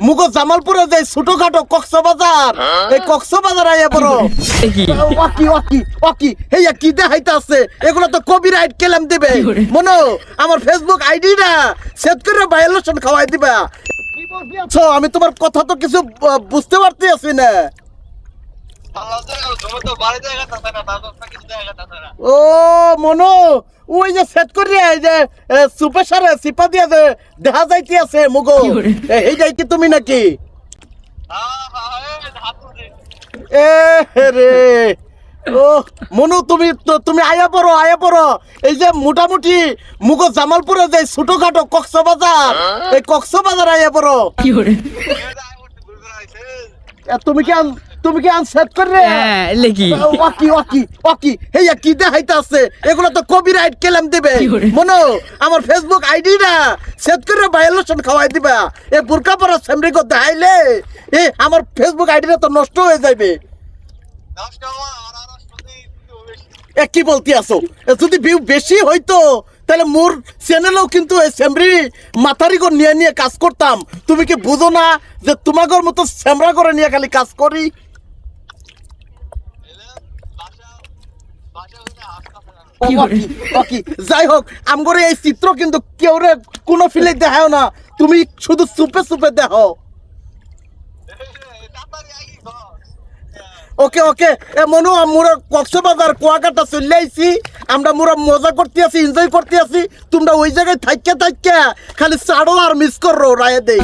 মুগো জামালপুরে যে ছোটখাটো কক্সবাজার। এই কক্সবাজার আইয়া বড় কি? ওয়াকি ওয়াকি ওয়াকি। হেয়া কি দেখাইতে আছে এগুলো তো কপিরাইট কেলাম দিবে। মনো আমার ফেসবুক আইডিটা সেট করে ভাইলেশন খাওয়াই দিবা। আমি তোমার কথা তো কিছু বুঝতে পারতে আছি না। ও মনো ওই যে সেট করে এই যে সুপার সারে সিপা দিয়ে যে দেখা যাইতে আছে মুগো এ- এই যাই কি তুমি নাকি? এ রে। ও মনু তুমি তুমি আয়া পড়ো আয়া পড়ো। এই যে মোটামুটি মুগো জামালপুরে যে ছোটখাটো কক্সবাজার এই কক্সবাজার আয়া পড়ো। এ, তুমি কি তুমি কি আন সেট করে হ্যাঁ ওয়াকি ওয়াকি ওয়াকি। হেয়া কি দেখাইতে আছে এগুলো তো কপিরাইট কেলাম দিবে। মনো আমার ফেসবুক আইডিটা সেট করে ভাইলেশন খাওয়াই দিবা। এ বুরকা পরা সেমরি কো দেখাইলে এ আমার ফেসবুক আইডিটা তো নষ্ট হয়ে যাবে এ কি বলতে আছো যদি ভিউ বেশি হইতো তাহলে মোর চ্যানেলেও কিন্তু এই সেমরি মাথারি করে নিয়ে নিয়ে কাজ করতাম। তুমি কি বুঝো না যে তোমাগর মতো সেমরা করে নিয়ে খালি কাজ করি ওকি, ওকি। যাই হোক আমগরে এই চিত্র কিন্তু কেউ রে কোনো ফিলে দেখাও না। তুমি শুধু সুপে সুপে দেখো। ওকে ওকে। এ মনু মোরা কক্সবাজার কুয়াকাটা চলে আইছি আমরা মোরা মজা করতে আছি এনজয় করতে আছি। তোমরা ওই জায়গায় থাইকে থাইকে। খালি চাড়ো আর মিস করো রায়ে দেই।